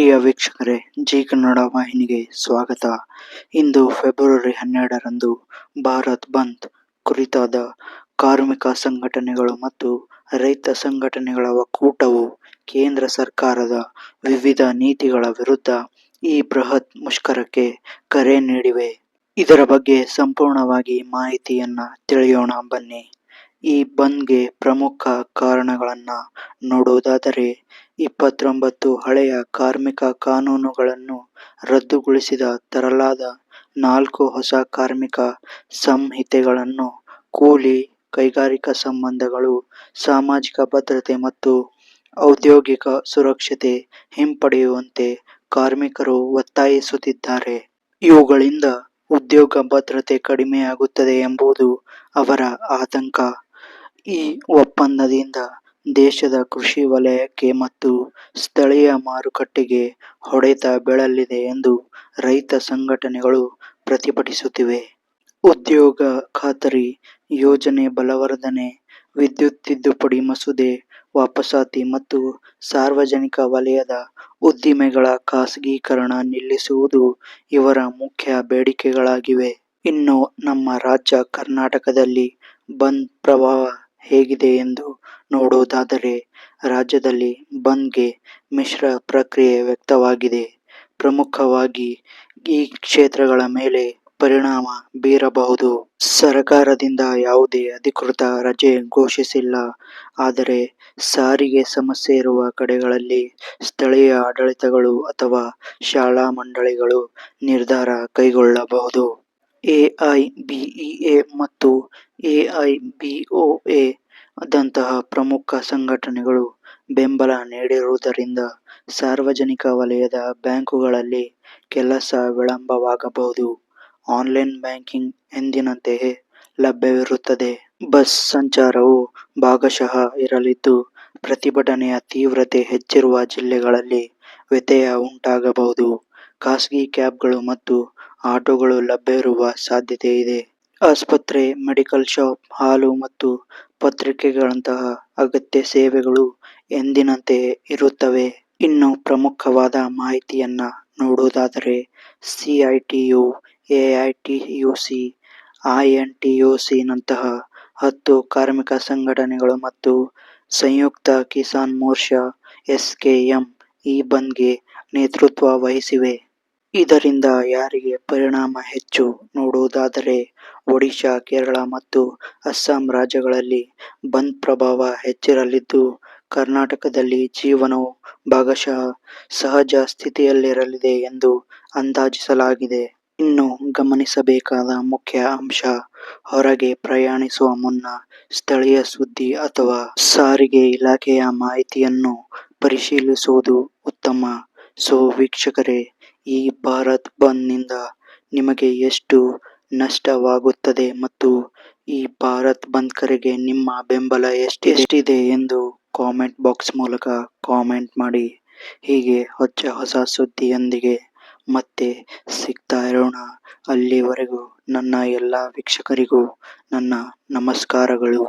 ಪ್ರಿಯ ವೀಕ್ಷಕರೇ, ಜಿ ಕನ್ನಡ ವಾಹಿನಿಗೆ ಸ್ವಾಗತ. ಇಂದು ಫೆಬ್ರವರಿ ಹನ್ನೆರಡರಂದು ಭಾರತ್ ಬಂದ್ ಕುರಿತಾದ ಕಾರ್ಮಿಕ ಸಂಘಟನೆಗಳು ಮತ್ತು ರೈತ ಸಂಘಟನೆಗಳ ಒಕ್ಕೂಟವು ಕೇಂದ್ರ ಸರ್ಕಾರದ ವಿವಿಧ ನೀತಿಗಳ ವಿರುದ್ಧ ಈ ಬೃಹತ್ ಮುಷ್ಕರಕ್ಕೆ ಕರೆ ನೀಡಿವೆ. ಇದರ ಬಗ್ಗೆ ಸಂಪೂರ್ಣವಾಗಿ ಮಾಹಿತಿಯನ್ನ ತಿಳಿಯೋಣ ಬನ್ನಿ. ಈ ಬಂದ್ಗೆ ಪ್ರಮುಖ ಕಾರಣಗಳನ್ನ ನೋಡೋದಾದರೆ, ಇಪ್ಪತ್ತೊಂಬತ್ತು ಹಳೆಯ ಕಾರ್ಮಿಕ ಕಾನೂನುಗಳನ್ನು ರದ್ದುಗೊಳಿಸಿದ ತರಲಾದ ನಾಲ್ಕು ಹೊಸ ಕಾರ್ಮಿಕ ಸಂಹಿತೆಗಳನ್ನು ಕೂಲಿ, ಕೈಗಾರಿಕಾ ಸಂಬಂಧಗಳು, ಸಾಮಾಜಿಕ ಭದ್ರತೆ ಮತ್ತು ಔದ್ಯೋಗಿಕ ಸುರಕ್ಷತೆ ಹಿಂಪಡೆಯುವಂತೆ ಕಾರ್ಮಿಕರು ಒತ್ತಾಯಿಸುತ್ತಿದ್ದಾರೆ. ಇವುಗಳಿಂದ ಉದ್ಯೋಗ ಭದ್ರತೆ ಕಡಿಮೆಯಾಗುತ್ತದೆ ಎಂಬುದು ಅವರ ಆತಂಕ. ಈ ಒಪ್ಪಂದದಿಂದ ದೇಶದ ಕೃಷಿ ವಲಯಕ್ಕೆ ಮತ್ತು ಸ್ಥಳೀಯ ಮಾರುಕಟ್ಟೆಗೆ ಹೊಡೆತ ಬೀಳಲಿದೆ ಎಂದು ರೈತ ಸಂಘಟನೆಗಳು ಪ್ರತಿಭಟಿಸುತ್ತಿವೆ. ಉದ್ಯೋಗ ಖಾತರಿ ಯೋಜನೆ ಬಲವರ್ಧನೆ, ವಿದ್ಯುತ್ ತಿದ್ದುಪಡಿ ಮಸೂದೆ ವಾಪಸಾತಿ ಮತ್ತು ಸಾರ್ವಜನಿಕ ವಲಯದ ಉದ್ದಿಮೆಗಳ ಖಾಸಗೀಕರಣ ನಿಲ್ಲಿಸುವುದು ಇವರ ಮುಖ್ಯ ಬೇಡಿಕೆಗಳಾಗಿವೆ. ಇನ್ನು ನಮ್ಮ ರಾಜ್ಯ ಕರ್ನಾಟಕದಲ್ಲಿ ಬಂದ್ ಪ್ರಭಾವ ಹೇಗಿದೆ ಎಂದು ನೋಡುವುದಾದರೆ ರಾಜ್ಯದಲ್ಲಿ ಬಂದ್ಗೆ ಮಿಶ್ರ ಪ್ರಕ್ರಿಯೆ ವ್ಯಕ್ತವಾಗಿದೆ. ಪ್ರಮುಖವಾಗಿ ಈ ಕ್ಷೇತ್ರಗಳ ಮೇಲೆ ಪರಿಣಾಮ ಬೀರಬಹುದು. ಸರಕಾರದಿಂದ ಯಾವುದೇ ಅಧಿಕೃತ ರಜೆ ಘೋಷಿಸಿಲ್ಲ. ಆದರೆ ಸಾರಿಗೆ ಸಮಸ್ಯೆ ಇರುವ ಕಡೆಗಳಲ್ಲಿ ಸ್ಥಳೀಯ ಆಡಳಿತಗಳು ಅಥವಾ ಶಾಲಾ ಮಂಡಳಿಗಳು ನಿರ್ಧಾರ ಕೈಗೊಳ್ಳಬಹುದು. ಎಐಬಿಇಎ ಮತ್ತು ಎಐಬಿಒಎ ದಂತಹ ಪ್ರಮುಖ ಸಂಘಟನೆಗಳು ಬೆಂಬಲ ನೀಡಿರುವುದರಿಂದ ಸಾರ್ವಜನಿಕ ವಲಯದ ಬ್ಯಾಂಕುಗಳಲ್ಲಿ ಕೆಲಸ ವಿಳಂಬವಾಗಬಹುದು. ಆನ್ಲೈನ್ ಬ್ಯಾಂಕಿಂಗ್ ಎಂದಿನಂತೆಯೇ ಲಭ್ಯವಿರುತ್ತದೆ. ಬಸ್ ಸಂಚಾರವು ಭಾಗಶಃ ಇರಲಿದ್ದು, ಪ್ರತಿಭಟನೆಯ ತೀವ್ರತೆ ಹೆಚ್ಚಿರುವ ಜಿಲ್ಲೆಗಳಲ್ಲಿ ವ್ಯತ್ಯಯ ಉಂಟಾಗಬಹುದು. ಖಾಸಗಿ ಕ್ಯಾಬ್ಗಳು ಮತ್ತು ಆಟೋಗಳು ಲಭ್ಯವಿರುವ ಸಾಧ್ಯತೆ ಇದೆ ಆಸ್ಪತ್ರೆ, ಮೆಡಿಕಲ್ ಶಾಪ್, ಹಾಲು ಮತ್ತು ಪತ್ರಿಕೆಗಳಂತಹ ಅಗತ್ಯ ಸೇವೆಗಳು ಎಂದಿನಂತೆಯೇ ಇರುತ್ತವೆ. ಇನ್ನು ಪ್ರಮುಖವಾದ ಮಾಹಿತಿಯನ್ನ ನೋಡುವುದಾದರೆ ಸಿಐಟಿಯು ಎಐಟಿಯುಸಿ ಐಎನ್ಟಿಯುಸಿ ನಂತಹ ಹತ್ತು ಕಾರ್ಮಿಕ ಸಂಘಟನೆಗಳು ಮತ್ತು ಸಂಯುಕ್ತ ಕಿಸಾನ್ ಮೋರ್ಚಾ ಎಸ್ಕೆಎಂ ಈ ಬಂದ್ಗೆ ನೇತೃತ್ವ ವಹಿಸಿವೆ. ಇದರಿಂದ ಯಾರಿಗೆ ಪರಿಣಾಮ ಹೆಚ್ಚು ನೋಡುವುದಾದರೆ ಒಡಿಶಾ, ಕೇರಳ ಮತ್ತು ಅಸ್ಸಾಂ ರಾಜ್ಯಗಳಲ್ಲಿ ಬಂದ್ ಪ್ರಭಾವ ಹೆಚ್ಚಿರಲಿದ್ದು, ಕರ್ನಾಟಕದಲ್ಲಿ ಜೀವನವು ಭಾಗಶಃ ಸಹಜ ಸ್ಥಿತಿಯಲ್ಲಿರಲಿದೆ ಎಂದು ಅಂದಾಜಿಸಲಾಗಿದೆ. ಇನ್ನು ಗಮನಿಸಬೇಕಾದ ಮುಖ್ಯ ಅಂಶ, ಹೊರಗೆ ಪ್ರಯಾಣಿಸುವ ಮುನ್ನ ಸ್ಥಳೀಯ ಸುದ್ದಿ ಅಥವಾ ಸಾರಿಗೆ ಇಲಾಖೆಯ ಮಾಹಿತಿಯನ್ನು ಪರಿಶೀಲಿಸುವುದು ಉತ್ತಮ. ಸೊ, ವೀಕ್ಷಕರೇ ಈ ಭಾರತ್ ಬಂದ್ನಿಂದ ನಿಮಗೆ ಎಷ್ಟು ನಷ್ಟವಾಗುತ್ತದೆ ಮತ್ತು ಈ ಭಾರತ್ ಬಂದ್ ಕರೆಗೆ ನಿಮ್ಮ ಬೆಂಬಲ ಎಷ್ಟಿದೆ ಎಂದು ಕಾಮೆಂಟ್ ಬಾಕ್ಸ್ ಮೂಲಕ ಕಾಮೆಂಟ್ ಮಾಡಿ. ಹೀಗೆ ಹೊಚ್ಚ ಹೊಸ ಸುದ್ದಿಯೊಂದಿಗೆ ಮತ್ತೆ ಸಿಗ್ತಾ ಇರೋಣ. ಅಲ್ಲಿವರೆಗೂ ನನ್ನ ಎಲ್ಲ ವೀಕ್ಷಕರಿಗೂ ನನ್ನ ನಮಸ್ಕಾರಗಳು.